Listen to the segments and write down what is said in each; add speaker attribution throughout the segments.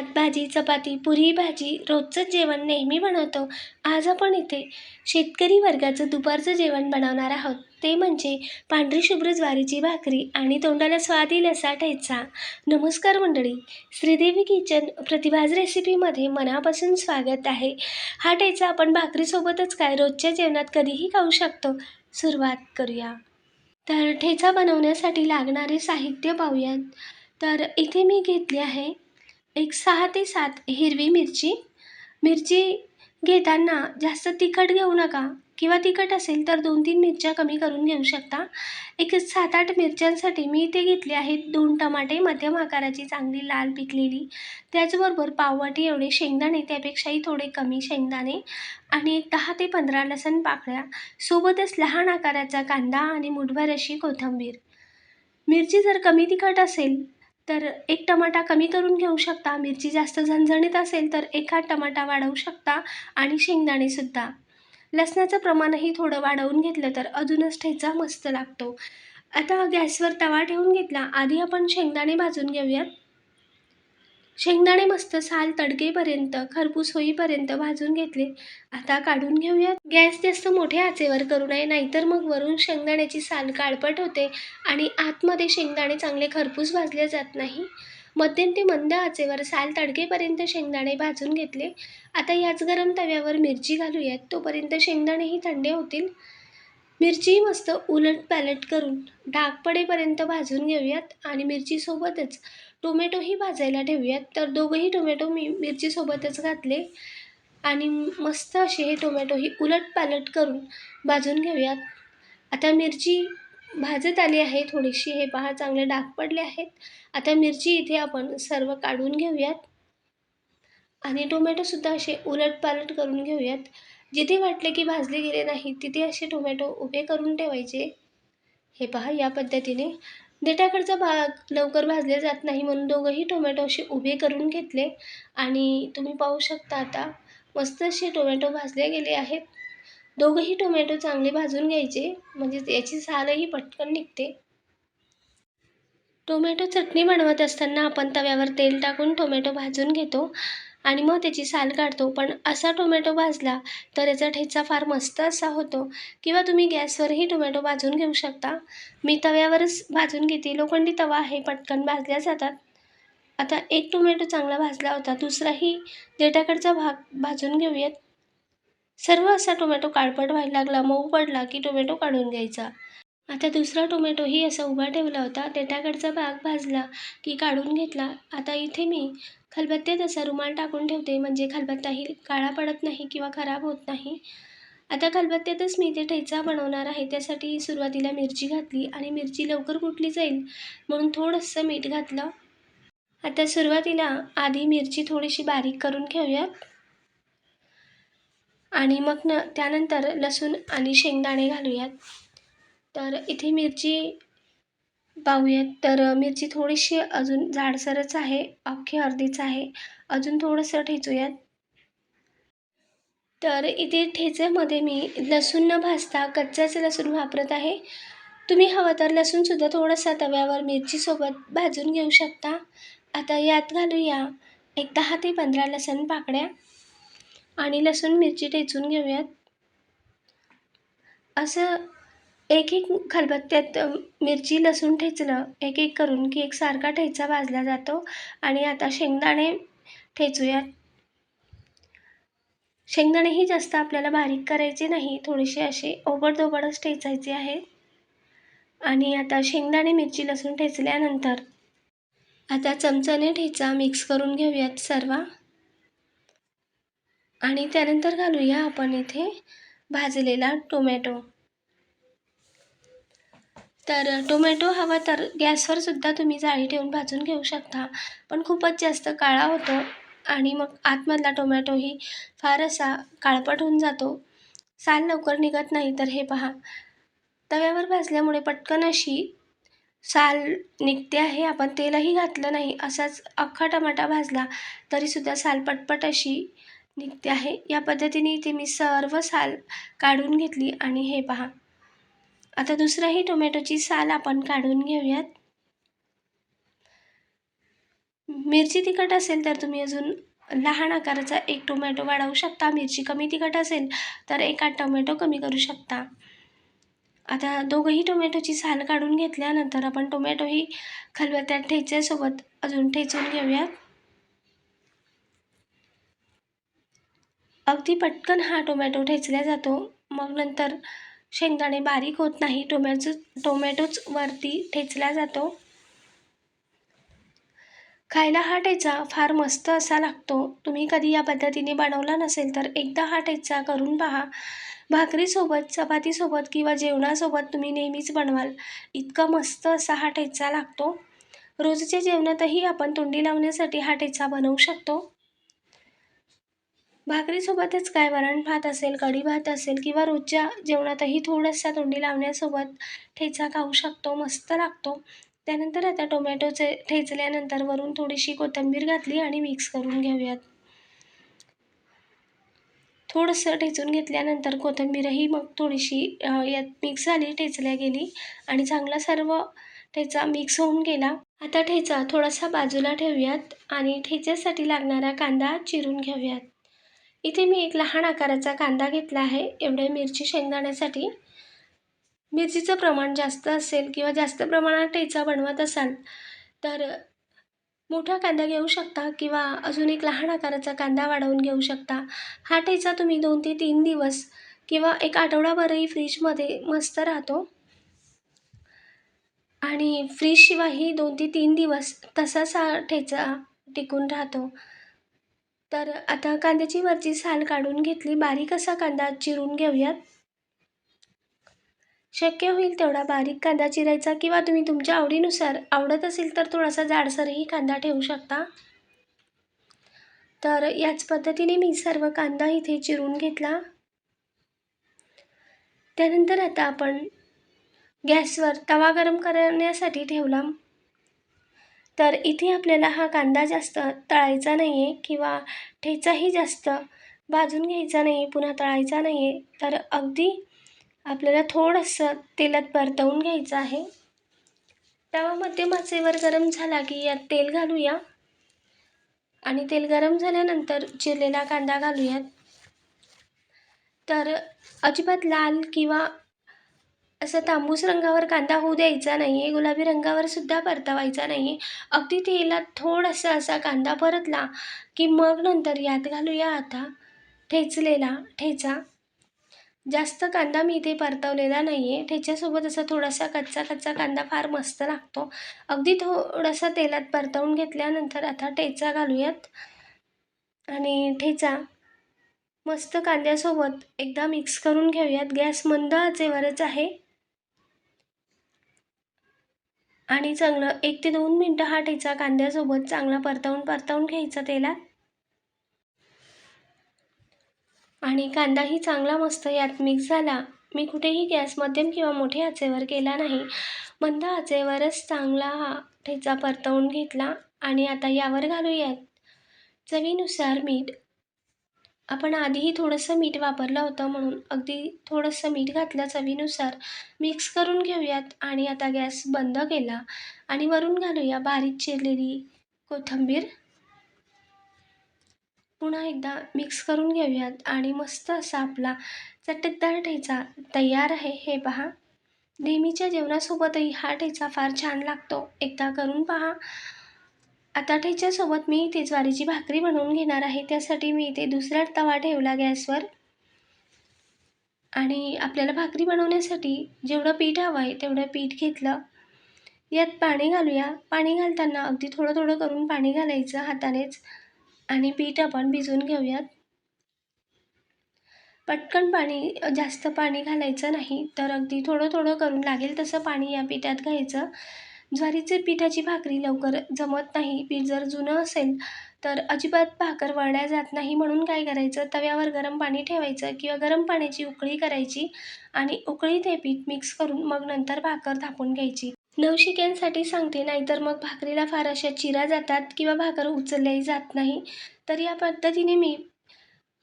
Speaker 1: भात भाजी चपाती पुरी भाजी रोजचंच जेवण नेहमी बनवतो. आज आपण इथे शेतकरी वर्गाचं दुपारचं जेवण बनवणार आहोत. ते म्हणजे पांढरी शुभ्र ज्वारीची भाकरी आणि तोंडाला स्वाद येईल असा ठेचा. नमस्कार मंडळी. श्रीदेवी किचन प्रतिभाज रेसिपीमध्ये मनापासून स्वागत आहे. हा ठेचा आपण भाकरीसोबतच काय रोजच्या जेवणात कधीही खाऊ शकतो. सुरुवात करूया. तर ठेचा बनवण्यासाठी लागणारे साहित्य पाहूयात. तर इथे मी घेतली आहे एक सहा ते सात हिरवी मिरची. मिरची घेताना जास्त तिखट घेऊ नका. किंवा तिखट असेल तर दोन तीन मिरच्या कमी करून घेऊ शकता. एक सात आठ मिरच्यांसाठी मी इथे घेतले आहेत दोन टमाटे मध्यम आकाराची चांगली लाल पिकलेली. त्याचबरोबर पाववाटी एवढे शेंगदाणे त्यापेक्षाही थोडे कमी शेंगदाणे आणि एक दहा ते पंधरा लसण पाकळ्या. सोबतच लहान आकाराचा कांदा आणि मुठभर अशी कोथिंबीर. मिरची जर कमी तिखट असेल तर एक टमाटा कमी करून घेऊ शकता. मिरची जास्त झणझणीत असेल तर एखाद टमाटा वाढवू शकता आणि शेंगदाणेसुद्धा लसणाचं प्रमाणही थोडं वाढवून घेतलं तर अजूनच ठेचा मस्त लागतो. आता गॅसवर तवा ठेवून घेतला. आधी आपण शेंगदाणे भाजून घेऊयात. शेंगदाणे मस्त साल तडकेपर्यंत खरपूस होईपर्यंत भाजून घेतले. आता काढून घेऊयात. गॅस जास्त मोठ्या आचेवर करू नये नाहीतर मग वरून शेंगदाण्याची साल काळपट होते आणि आतमध्ये शेंगदाणे चांगले खरपूस भाजले जात नाही. मध्यम ते मंद आचेवर साल तडकेपर्यंत शेंगदाणे भाजून घेतले. आता याच गरम तव्यावर मिरची घालूयात तोपर्यंत शेंगदाणेही थंडे होतील. मिरची मस्त उलट पॅलट करून डाग पडेपर्यंत भाजून घेऊयात आणि मिरचीसोबतच टोमॅटोही भाजायला ठेवूयात. तर दोघंही टोमॅटो मी मिरचीसोबतच घातले. आणि मस्त असे हे टोमॅटोही उलट पालट करून भाजून घेऊयात. आता मिरची भाजत आली आहे थोडीशी. हे पहा चांगले डाग पडले आहेत. आता मिरची इथे आपण सर्व काढून घेऊयात. आणि टोमॅटोसुद्धा असे उलट पालट करून घेऊयात. जिथे वाटले की भाजले गेले नाही तिथे असे टोमॅटो उभे करून ठेवायचे. हे पहा या पद्धतीने देठाकडचा भाग लवकर भाजले जात नाही म्हणून दोघंही टोमॅटो असे उभे करून घेतले. आणि तुम्ही पाहू शकता आता मस्त असे टोमॅटो भाजले गेले आहेत. दोघंही टोमॅटो चांगले भाजून घ्यायचे म्हणजे याची सालही पटकन निघते. टोमॅटो चटणी बनवत असताना आपण तव्यावर तेल टाकून टोमॅटो भाजून घेतो. आणि मग त्याची साल काढतो. पण असा टोमॅटो भाजला तर याचा ठेचा फार मस्त असा होतो. किंवा तुम्ही गॅसवरही टोमॅटो भाजून घेऊ शकता. मी तव्यावरच भाजून घेते. लोखंडी तवा आहे पटकन भाजल्या जातात. आता एक टोमॅटो चांगला भाजला होता. दुसराही देठाकडचा भाग भाजून घेऊयात. सर्व असा टोमॅटो काळपट व्हायला लागला. मऊ पडला की टोमॅटो काढून घ्यायचा. आता दुसरा टोमॅटोही असा उभा ठेवला होता. देठाकडचा भाग भाजला की काढून घेतला. आता इथे मी खलबत्त्यात असा रुमाल टाकून ठेवते म्हणजे खलबत्ताही काळा पडत नाही किंवा खराब होत नाही. आता खलबत्त्यातच मी इथे ठेचा बनवणार आहे त्यासाठी सुरुवातीला मिरची घातली आणि मिरची लवकर कुठली जाईल म्हणून थोडंसं मीठ घातलं. आता सुरुवातीला आधी मिरची थोडीशी बारीक करून घेऊयात. आणि मग न त्यानंतर लसूण आणि शेंगदाणे घालूयात. तर इथे मिरची पाहूयात. तर मिरची थोडीशी अजून जाडसरच आहे. अख्खी अर्धीच आहे. अजून थोडंसं ठेचूयात. तर इथे ठेच्यामध्ये मी लसूण न भाजता कच्चाच लसूण वापरत आहे. तुम्ही हवं तर लसूणसुद्धा थोडासा तव्यावर मिरचीसोबत भाजून घेऊ शकता. आता यात घालूया एक दहा ते पंधरा लसण पाकड्या आणि लसूण मिरची ठेचून घेऊयात. असं एक एक खलबत्त्यात मिरची लसूण ठेचलं एक एक करून की एक सारखा ठेचा भाजला जातो आणि आता शेंगदाणे ठेचूयात शेंगदाणेही जास्त आपल्याला बारीक करायचे नाही थोडेसे असे ओबडधोबडच ठेचायचे आहे. आणि आता शेंगदाणे मिरची लसूण ठेचल्यानंतर आता चमचाने ठेचा मिक्स करून घेऊयात सर्व. आणि त्यानंतर घालूया आपण इथे भाजलेला टोमॅटो. तर टोमॅटो हवा तर गॅसवरसुद्धा तुम्ही जाळी ठेवून भाजून घेऊ शकता. पण खूपच जास्त काळा होतो आणि मग आतमधला टोमॅटोही फार असा काळपट होऊन जातो. साल लवकर निघत नाही तर हे पहा. तव्यावर भाजल्यामुळे पटकन अशी साल निघते आहे. आपण तेलही घातलं नाही असाच अख्खा टमाटा भाजला तरीसुद्धा साल पटपट अशी निघते आहे. या पद्धतीने इथे मी सर्व साल काढून घेतली आणि हे पहा. आता दुसराही टोमॅटोची साल आपण काढून घेऊयात. मिरची तिखट असेल तर तुम्ही अजून लहान आकाराचा एक टोमॅटो वाढवू शकता. मिरची कमी तिखट असेल तर एक आठ टोमॅटो कमी करू शकता. आता दोघंही टोमॅटोची साल काढून घेतल्यानंतर आपण टोमॅटोही खलबत्त्यात ठेच्यासोबत अजून ठेचून घेऊयात अगदी पटकन हा टोमॅटो ठेचला जातो. मग नंतर शेंगदाणे बारीक होत नाही टोमॅटो टोमॅटोच वरती ठेचला जातो. खायला हा ठेचा फार मस्त असा लागतो. तुम्ही कधी या पद्धतीने बनवला नसेल तर एकदा हा ठेचा करून पहा. भाकरीसोबत चपातीसोबत किंवा जेवणासोबत तुम्ही नेहमीच बनवाल. इतका मस्त असा हा ठेचा लागतो. रोजच्या जेवणातही आपण तोंडी लावण्यासाठी हा ठेचा बनवू शकतो. भाकरीसोबतच काय? वरण भात असेल कढी भात असेल किंवा रोजच्या जेवणातही थोडासा तोंडी लावण्यासोबत ठेचा खाऊ शकतो मस्त लागतो. त्यानंतर आता टोमॅटोचे ठेचल्यानंतर वरून थोडीशी कोथिंबीर घातली आणि मिक्स करून घेऊयात. थोडंसं ठेचून घेतल्यानंतर कोथिंबीरही मग थोडीशी यात मिक्स झाली ठेचल्या गेली आणि चांगला सर्व ठेचा मिक्स होऊन गेला. आता ठेचा थोडासा बाजूला ठेवूयात आणि ठेच्यासाठी लागणारा कांदा चिरून घेऊयात. इथे मी एक लहान आकाराचा कांदा घेतला आहे. एवढे मिरची शेंगदाण्यासाठी. मिरचीचं प्रमाण जास्त असेल किंवा जास्त प्रमाणात ठेचा बनवत असाल तर मोठा कांदा घेऊ शकता किंवा अजून एक लहान आकाराचा कांदा वाढवून घेऊ शकता. हा ठेचा तुम्ही दोन ते तीन दिवस किंवा एक आठवडाभरही फ्रीजमध्ये मस्त राहतो. आणि फ्रीजशिवायही दोन ते तीन दिवस तसाच हा ठेचा टिकून राहतो. तर आता कांद्याची वरची साल काढून घेतली. बारीक असा कांदा चिरून घेऊयात. शक्य होईल तेवढा बारीक कांदा चिरायचा किंवा तुम्ही तुमच्या आवडीनुसार आवडत असेल तर थोडासा जाडसरही कांदा ठेवू शकता. तर याच पद्धतीने मी सर्व कांदा इथे चिरून घेतला. त्यानंतर आता आपण गॅसवर तवा गरम करण्यासाठी ठेवला. तर इथे आपल्याला हा कांदा जास्त तळायचा नाही आहे किंवा ठेचाही जास्त भाजून घ्यायचा नाही आहे पुन्हा तळायचा नाही आहे तर अगदी आपल्याला थोडंसं तेलात परतवून घ्यायचं आहे. तवा मध्यम आचेवर गरम झाला की यात तेल घालूया. आणि तेल गरम झाल्यानंतर चिरलेला कांदा घालूयात. तर अजिबात लाल किंवा असं तांबूस रंगावर कांदा होऊ द्यायचा नाही आहे गुलाबी रंगावर सुद्धा परतवायचा नाही आहे अगदी तेलात थोडासा असा कांदा परतला की मग नंतर यात घालूया आता. ठेचलेला ठेचा. जास्त कांदा मी इथे परतवलेला नाही आहे ठेच्यासोबत असा थोडासा कच्चा कच्चा कांदा फार मस्त लागतो. अगदी थोडासा तेलात परतवून घेतल्यानंतर आता ठेचा घालूयात. आणि ठेचा. मस्त कांद्यासोबत एकदा मिक्स करून घेऊयात. गॅस मंद आचेवरच आहे. आणि चांगलं एक ते दोन मिनटं हा ठेचा कांद्यासोबत चांगला परतवून परतवून घ्यायचा तेलात. आणि कांदाही चांगला मस्त यात मिक्स झाला. मी कुठेही गॅस मध्यम किंवा मोठ्या आचेवर केला नाही. मंद आचेवरच चांगला हा ठेचा परतवून घेतला आणि आता यावर घालूयात. चवीनुसार मीठ आपण आधीही थोडंसं मीठ वापरलं होतं म्हणून अगदी थोडंसं मीठ घातलं चवीनुसार मिक्स करून घेऊयात आणि आता गॅस बंद केला आणि वरून घालूया बारीक चिरलेली कोथिंबीर. पुन्हा एकदा मिक्स करून घेऊयात आणि मस्त असा आपला चटकदार ठेचा तयार आहे. हे पहा. नेहमीच्या जेवणासोबतही हा ठेचा फार छान लागतो. एकदा करून पहा. आता ठेच्यासोबत मी इथे ज्वारीची भाकरी बनवून घेणार आहे. त्यासाठी मी इथे दुसरा तवा ठेवला गॅसवर. आणि आपल्याला भाकरी बनवण्यासाठी जेवढं पीठ हवं आहे तेवढं पीठ घेतलं. यात पाणी घालूया. पाणी घालताना अगदी थोडं थोडं करून पाणी घालायचं हातानेच. आणि पीठ आपण भिजवून घेऊयात. पटकन पाणी जास्त पाणी घालायचं नाही. तर अगदी थोडं थोडं करून लागेल तसं पाणी या पिठात घ्यायचं. ज्वारीचे पिठाची भाकरी लवकर जमत नाही पीठ जर जुनं असेल तर अजिबात भाकर वळल्या जात नाही म्हणून काय करायचं? तव्यावर गरम पाणी ठेवायचं किंवा गरम पाण्याची उकळी करायची आणि उकळीत हे पीठ मिक्स करून मग नंतर भाकर थापून घ्यायची. नवशिक्यांसाठी सांगते नाहीतर मग भाकरीला फार अशा चिरा जातात किंवा भाकर उचलल्याही जात नाही. तर या पद्धतीने मी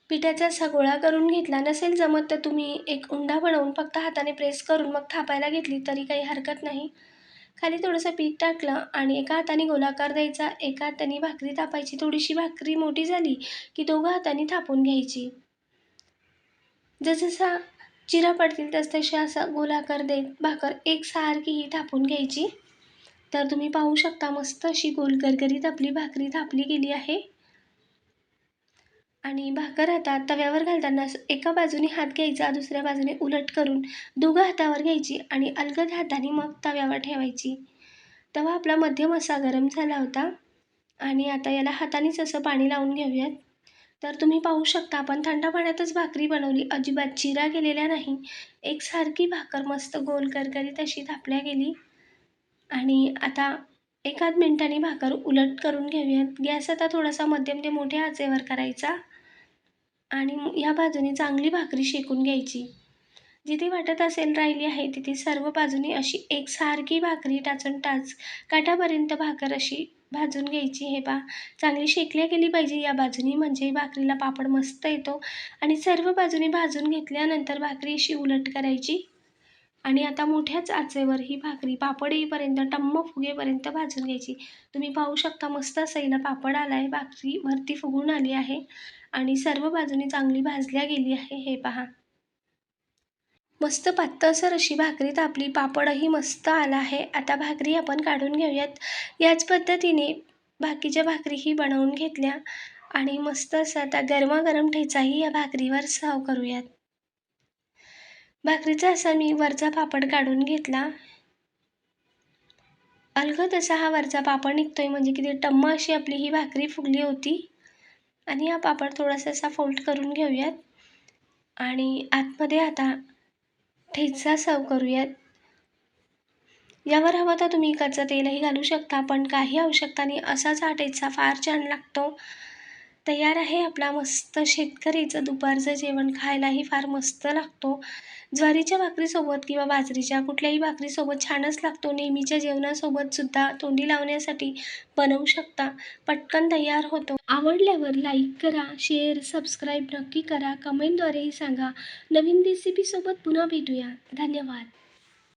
Speaker 1: पिठाचा सगोळा करून घेतला. नसेल जमत तर तुम्ही एक उंडा बनवून फक्त हाताने प्रेस करून मग थापायला घेतली तरी काही हरकत नाही. खाली थोडंसं पीठ टाकलं आणि एका हाताने गोलाकार द्यायचा. एका हाताने भाकरी थापायची थोडीशी भाकरी मोठी झाली की दोघं हाताने थापून घ्यायची. जसजसा चिरा पडतील तसतसे असा गोलाकार देत भाकर एकसारखी ही थापून घ्यायची. तर तुम्ही पाहू शकता मस्त अशी गोल गरगरीत आपली भाकरी थापली गेली आहे. आणि भाकर आता तव्यावर घालताना एका बाजूने हात घ्यायचा दुसऱ्या बाजूने उलट करून दोघं हातावर घ्यायची आणि अलगद हाताने मग तव्यावर ठेवायची. तवा आपला मध्यम असा गरम झाला होता. आणि आता याला हातानेच असं पाणी लावून घेऊयात. तर तुम्ही पाहू शकता आपण थंड पाण्यातच भाकरी बनवली. अजिबात चिरा गेलेल्या नाही. एकसारखी भाकर मस्त गोल करकरीत अशी थापल्या गेली. आणि आता एकाच मिनिटाने भाकर उलट करून घेऊयात. गॅस आता थोडासा मध्यम ते मोठ्या आचेवर करायचा. आणि ह्या बाजूने चांगली भाकरी शेकून घ्यायची. जिथे वाटत असेल राहिली आहे तिथे सर्व बाजूने अशी एकसारखी भाकरी टाचून टाच काठापर्यंत भाकर अशी भाजून घ्यायची. हे पा चांगली शेकल्या गेली पाहिजे या बाजूनी. म्हणजे भाकरीला पापड मस्त येतो. आणि सर्व बाजूने भाजून घेतल्यानंतर भाकरी अशी उलट करायची. आणि आता मोठ्याच आचेवर ही भाकरी पापड येईपर्यंत टम्म फुगेपर्यंत भाजून घ्यायची. तुम्ही पाहू शकता मस्त असं पापड आला आहे भाकरी वरती फुगून आली आहे आणि सर्व बाजूनी चांगली भाजल्या गेली आहे हे पहा. मस्त पातळसर अशी भाकरी तापली पापडही मस्त आला आहे. आता भाकरी आपण काढून घेऊयात. याच पद्धतीने बाकीच्या भाकरीही बनवून घेतल्या आणि मस्त असं आता गरमागरम ठेचाही या भाकरीवर सर्व करूयात. भाकरीचा असा मी वरचा पापड काढून घेतला. अलगद असा हा वरचा पापड निघतो आहे म्हणजे किती टम्म अशी आपली ही भाकरी फुगली होती. आणि हा पापड थोडासा असा फोल्ड करून घेऊयात. आणि आतमध्ये आता ठेचा सर्व करूयात. यावर हवं तर तुम्ही कच्चं तेलही घालू शकता पण काही आवश्यकता नाही. असाच हा ठेचा फार छान लागतो. तयार आहे. आपला मस्त शेतकरीचं दुपारचं जेवण खायलाही फार मस्त लागतो. ज्वारीच्या भाकरीसोबत किंवा बाजरीच्या कुठल्याही भाकरीसोबत छानच लागतो. नेहमीच्या जेवणासोबत सुद्धा तोंडी लावण्यासाठी बनवू शकता. पटकन तयार होतो. आवडल्यावर लाईक करा शेअर सबस्क्राईब नक्की करा. कमेंटद्वारेही सांगा. नवीन रेसिपीसोबत पुन्हा भेटूया. धन्यवाद.